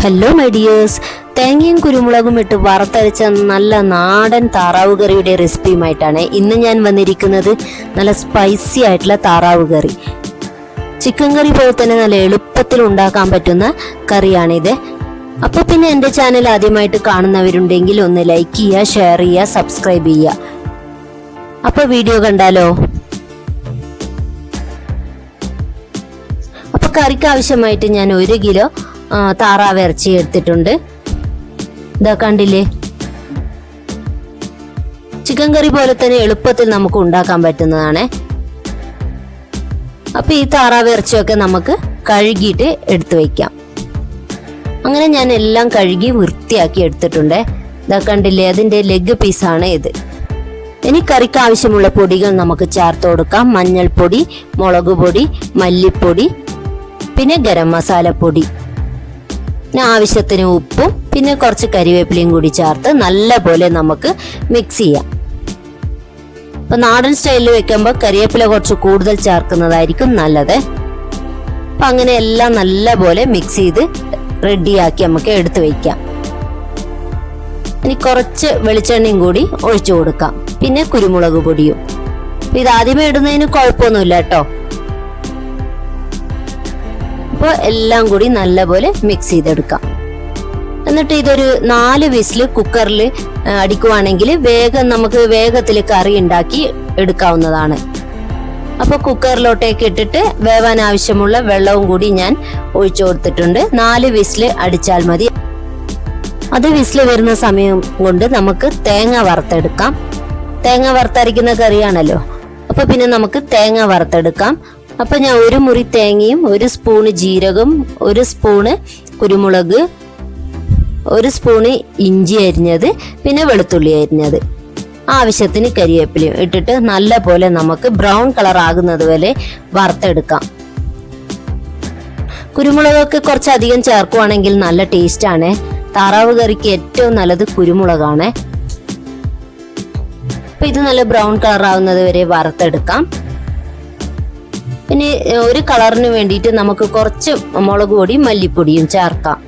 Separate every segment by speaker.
Speaker 1: Hello my dears തേങ്ങയും കുരുമുളകും ഇട്ട് വറുത്തരച്ച നല്ല നാടൻ താറാവ് കറിയുടെ റെസിപ്പിയുമായിട്ടാണ് ഇന്ന് ഞാൻ വന്നിരിക്കുന്നത്. നല്ല സ്പൈസി ആയിട്ടുള്ള താറാവ് കറി. ചിക്കൻ കറി പോലെ തന്നെ നല്ല എളുപ്പത്തിൽ ഉണ്ടാക്കാൻ പറ്റുന്ന കറിയാണിത്. അപ്പോൾ പിന്നെ എന്റെ ചാനൽ ആദ്യമായിട്ട് കാണുന്നവരുണ്ടെങ്കിൽ ഒന്ന് ലൈക്ക് ചെയ്യുക ഷെയർ ചെയ്യുക സബ്സ്ക്രൈബ് ചെയ്യുക. അപ്പോൾ വീഡിയോ കണ്ടാലോ? അപ്പോൾ കറിക്ക് ആവശ്യമായിട്ട് ഞാൻ ഒരു കിലോ താറാവ് ഇറച്ചി എടുത്തിട്ടുണ്ട്. ഇതാ കണ്ടില്ലേ? ചിക്കൻ കറി പോലെ തന്നെ എളുപ്പത്തിൽ നമുക്ക് ഉണ്ടാക്കാൻ പറ്റുന്നതാണ്. അപ്പൊ ഈ താറാവ് ഇറച്ചിയൊക്കെ നമുക്ക് കഴുകിയിട്ട് എടുത്തു വയ്ക്കാം അങ്ങനെ ഞാൻ എല്ലാം കഴുകി വൃത്തിയാക്കി എടുത്തിട്ടുണ്ട്. ഇതാ കണ്ടില്ലേ? അതിന്റെ ലെഗ് പീസാണ് ഇത്. ഇനി കറിക്ക് ആവശ്യമുള്ള പൊടികൾ നമുക്ക് ചേർത്ത് കൊടുക്കാം. മഞ്ഞൾപ്പൊടി മുളക് പൊടി മല്ലിപ്പൊടി പിന്നെ ഗരം മസാലപ്പൊടി. പിന്നെ ആവശ്യത്തിന് ഉപ്പും പിന്നെ കുറച്ച് കരിവേപ്പിലയും കൂടി ചേർത്ത് നല്ലപോലെ നമുക്ക് മിക്സ് ചെയ്യാം. അപ്പൊ നാടൻ സ്റ്റൈലിൽ വെക്കുമ്പോൾ കരിവേപ്പില കുറച്ച് കൂടുതൽ ചേർക്കുന്നതായിരിക്കും നല്ലത്. അപ്പൊ അങ്ങനെ എല്ലാം നല്ലപോലെ മിക്സ് ചെയ്ത് റെഡിയാക്കി നമുക്ക് എടുത്തു വയ്ക്കാം ഇനി കുറച്ച് വെളിച്ചെണ്ണയും കൂടി ഒഴിച്ചു കൊടുക്കാം. പിന്നെ കുരുമുളക് പൊടിയും. അപ്പൊ ഇത് ആദ്യമേ ഇടുന്നതിന് കുഴപ്പമൊന്നുമില്ല കേട്ടോ. അപ്പോൾ എല്ലാം കൂടി നല്ലപോലെ മിക്സ് ചെയ്തെടുക്കാം. എന്നിട്ട് ഇതൊരു നാല് വിസിൽ കുക്കറിൽ അടിക്കുവാണെങ്കിൽ വേഗം നമുക്ക് വേഗത്തിൽ കറി ഉണ്ടാക്കി എടുക്കാവുന്നതാണ്. അപ്പോൾ കുക്കറിലോട്ടേക്ക് ഇട്ടിട്ട് വേവാൻ ആവശ്യമുള്ള വെള്ളവും കൂടി ഞാൻ ഒഴിച്ചു കൊടുത്തിട്ടുണ്ട്. നാല് വിസിൽ അടിച്ചാൽ മതി. അത് വിസിൽ വരുന്ന സമയം കൊണ്ട് നമുക്ക് തേങ്ങ വറുത്തെടുക്കാം. തേങ്ങ വറുത്തരയ്ക്കുന്ന കറിയാണല്ലോ. അപ്പൊ പിന്നെ നമുക്ക് തേങ്ങ വറുത്തെടുക്കാം. അപ്പൊ ഞാൻ ഒരു മുറി തേങ്ങയും ഒരു സ്പൂണ് ജീരകം ഒരു സ്പൂണ് കുരുമുളക് ഒരു സ്പൂണ് ഇഞ്ചി അരിഞ്ഞത് പിന്നെ വെളുത്തുള്ളി അരിഞ്ഞത്. ആവശ്യത്തിന് കരിവേപ്പിലയും ഇട്ടിട്ട് നല്ല പോലെ നമുക്ക് ബ്രൗൺ കളർ ആകുന്നത് വരെ വറുത്തെടുക്കാം. കുരുമുളകൊക്കെ കുറച്ചധികം ചേർക്കുവാണെങ്കിൽ നല്ല ടേസ്റ്റാണ്. താറാവ് കറിക്ക് ഏറ്റവും നല്ലത് കുരുമുളകാണ്. അപ്പൊ ഇത് നല്ല ബ്രൗൺ കളർ ആവുന്നത് വരെ വറുത്തെടുക്കാം. ഏഹ്, ഒരു കളറിന് വേണ്ടിയിട്ട് നമുക്ക് കുറച്ച് മുളക് പൊടിയും മല്ലിപ്പൊടിയും ചേർക്കാം.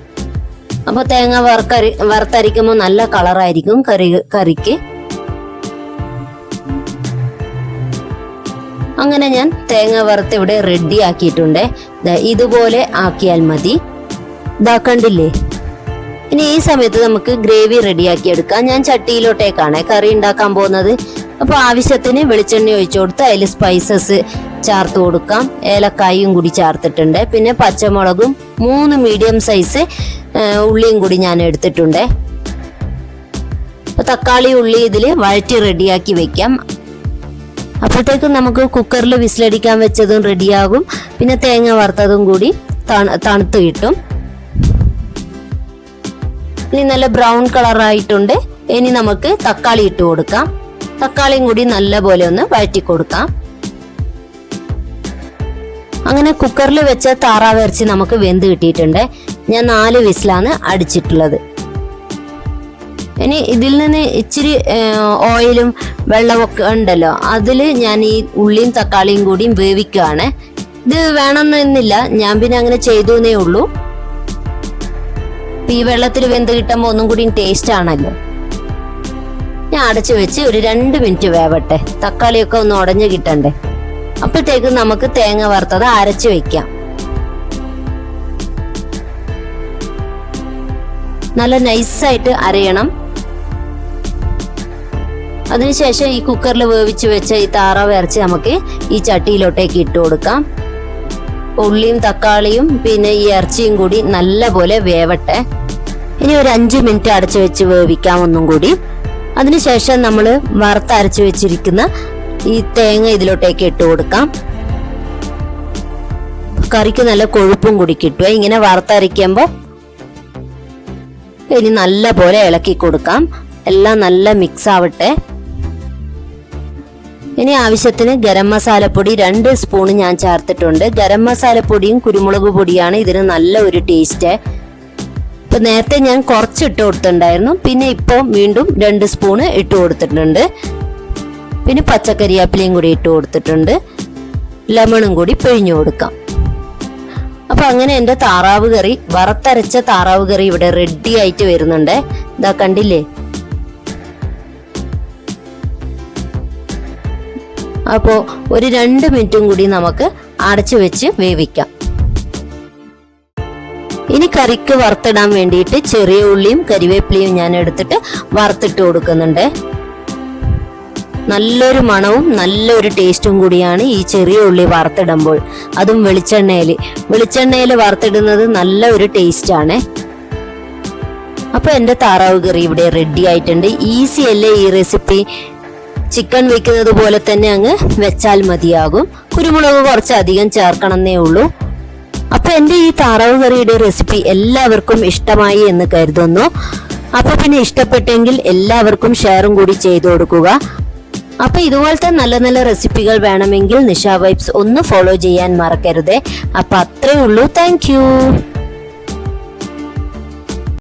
Speaker 1: അപ്പോൾ തേങ്ങ വറുക്കരി വറുത്തരിക്കുമ്പോൾ നല്ല കളറായിരിക്കും കറി കറിക്ക്. അങ്ങനെ ഞാൻ തേങ്ങ വറുത്ത് ഇവിടെ റെഡി ആക്കിയിട്ടുണ്ട്. ഇതുപോലെ ആക്കിയാൽ മതി. ഇതാ കണ്ടില്ലേ? ഇനി ഈ സമയത്ത് നമുക്ക് ഗ്രേവി റെഡിയാക്കി എടുക്കാം. ഞാൻ ചട്ടിയിലോട്ടേക്കാണ് കറി ഉണ്ടാക്കാൻ പോകുന്നത്. അപ്പോൾ ആവശ്യത്തിന് വെളിച്ചെണ്ണ ഒഴിച്ചു കൊടുത്ത് അതിൽ സ്പൈസസ് ചേർത്ത് കൊടുക്കാം. ഏലക്കായും കൂടി ചേർത്തിട്ടുണ്ട്. പിന്നെ പച്ചമുളകും മൂന്ന് മീഡിയം സൈസ് ഉള്ളിയും കൂടി ഞാൻ എടുത്തിട്ടുണ്ട്. തക്കാളി ഉള്ളി ഇതിൽ വഴറ്റി റെഡിയാക്കി വെക്കാം. അപ്പോഴത്തേക്കും നമുക്ക് കുക്കറിൽ വിസിലടിക്കാൻ വെച്ചതും റെഡിയാകും പിന്നെ തേങ്ങ വറുത്തതും കൂടി തണു- തണുത്ത് കിട്ടും. ഇനി നല്ല ബ്രൗൺ കളറായിട്ടുണ്ട് ഇനി നമുക്ക് തക്കാളി ഇട്ട് കൊടുക്കാം. തക്കാളിയും കൂടി നല്ലപോലെ ഒന്ന് വഴറ്റി കൊടുക്കാം. അങ്ങനെ കുക്കറിൽ വെച്ച താറാവ് ഇറച്ചി നമുക്ക് വെന്ത് കിട്ടിയിട്ടുണ്ട്. ഞാൻ നാല് വിസിലാണ് അടിച്ചിട്ടുള്ളത്. ഇനി ഇതിൽ നിന്ന് ഇച്ചിരി ഓയിലും വെള്ളമൊക്കെ ഉണ്ടല്ലോ. അതിൽ ഞാൻ ഈ ഉള്ളിയും തക്കാളിയും കൂടിയും വേവിക്കുകയാണ് ഇത് വേണമെന്നില്ല. ഞാൻ പിന്നെ അങ്ങനെ ചെയ്തു എന്നേ ഉള്ളൂ. ഈ വെള്ളത്തിൽ വെന്ത് കിട്ടുമ്പോൾ ഒന്നും കൂടി ടേസ്റ്റ് ആണല്ലോ. ഞാൻ അടച്ചു വെച്ച് ഒരു രണ്ട് മിനിറ്റ് വേവട്ടെ. തക്കാളിയൊക്കെ ഒന്ന് ഉടഞ്ഞു കിട്ടണ്ടേ? അപ്പോഴത്തേക്ക് നമുക്ക് തേങ്ങ വറുത്തത് അരച്ചു വെക്കാം. നല്ല നൈസായിട്ട് അരയണം. അതിനുശേഷം ഈ കുക്കറിൽ വേവിച്ച് വെച്ച ഈ താറാവ് ഇറച്ചി നമുക്ക് ഈ ചട്ടിയിലോട്ടേക്ക് ഇട്ട് കൊടുക്കാം. ഉള്ളിയും തക്കാളിയും പിന്നെ ഈ ഇറച്ചിയും കൂടി നല്ലപോലെ വേവട്ടെ. ഇനി ഒരു അഞ്ച് മിനിറ്റ് അടച്ചു വെച്ച് വേവിക്കാം ഒന്നും കൂടി. അതിനുശേഷം നമ്മൾ വറുത്തരച്ചു വെച്ചിരിക്കുന്ന ഈ തേങ്ങ ഇതിലോട്ടേക്ക് ഇട്ട് കൊടുക്കാം. കറിക്ക് നല്ല കൊഴുപ്പും കൂടി കിട്ടുക ഇങ്ങനെ വറുത്തരയ്ക്കുമ്പോൾ ഇനി നല്ല പോലെ ഇളക്കി കൊടുക്കാം. എല്ലാം നല്ല മിക്സ് ആവട്ടെ. ഇനി ആവശ്യത്തിന് ഗരം മസാലപ്പൊടി രണ്ട് സ്പൂൺ ഞാൻ ചേർത്തിട്ടുണ്ട്. ഗരം മസാലപ്പൊടിയും കുരുമുളക് പൊടിയാണ് ഇതിന് നല്ല ഒരു ടേസ്റ്റ് ഇപ്പൊ നേരത്തെ ഞാൻ കുറച്ച് ഇട്ട് കൊടുത്തിട്ടുണ്ടായിരുന്നു. പിന്നെ ഇപ്പോൾ വീണ്ടും രണ്ട് സ്പൂണ് ഇട്ട് കൊടുത്തിട്ടുണ്ട്. പിന്നെ പച്ചക്കറിയാപ്പിലയും കൂടി ഇട്ട് കൊടുത്തിട്ടുണ്ട്. ലെമണും കൂടി പിഴിഞ്ഞു കൊടുക്കാം. അപ്പൊ അങ്ങനെ എന്റെ താറാവ് കറി വറുത്തരച്ച താറാവ് കറി ഇവിടെ റെഡി ആയിട്ട് വരുന്നുണ്ട്. ഇതാ കണ്ടില്ലേ? അപ്പോ ഒരു രണ്ട് മിനിറ്റും കൂടി നമുക്ക് അടച്ചു വെച്ച് വേവിക്കാം. ഇനി കറിക്ക് വറുത്തിടാൻ വേണ്ടിയിട്ട് ചെറിയ ഉള്ളിയും കരിവേപ്പിലയും ഞാൻ എടുത്തിട്ട് വറുത്തിട്ട് കൊടുക്കുന്നുണ്ട്. നല്ലൊരു മണവും നല്ലൊരു ടേസ്റ്റും കൂടിയാണ് ഈ ചെറിയ ഉള്ളി വറുത്തിടുമ്പോൾ. അതും വെളിച്ചെണ്ണയിൽ വെളിച്ചെണ്ണയിൽ വറുത്തിടുന്നത് നല്ല ഒരു ടേസ്റ്റാണ്. അപ്പോൾ അപ്പൊ എന്റെ താറാവ് കറി ഇവിടെ റെഡി ആയിട്ടുണ്ട്. ഈസി അല്ലേ ഈ റെസിപ്പി ചിക്കൻ വെക്കുന്നത് പോലെ തന്നെ അങ്ങ് വെച്ചാൽ മതിയാകും. കുരുമുളക് കുറച്ച് അധികം ചേർക്കണമെന്നേ ഉള്ളൂ. അപ്പോൾ എന്റെ ഈ താറാവ് കറിയുടെ റെസിപ്പി എല്ലാവർക്കും ഇഷ്ടമായി എന്ന് കരുതുന്നു. അപ്പോൾ പിന്നെ ഇഷ്ടപ്പെട്ടെങ്കിൽ എല്ലാവർക്കും ഷെയറും കൂടി ചെയ്തു കൊടുക്കുക. അപ്പൊ ഇതുപോലത്തെ നല്ല നല്ല റെസിപ്പികൾ വേണമെങ്കിൽ നിഷ വൈബ്സ് ഒന്ന് ഫോളോ ചെയ്യാൻ മറക്കരുത്. അപ്പൊ അത്രേ ഉള്ളൂ. താങ്ക്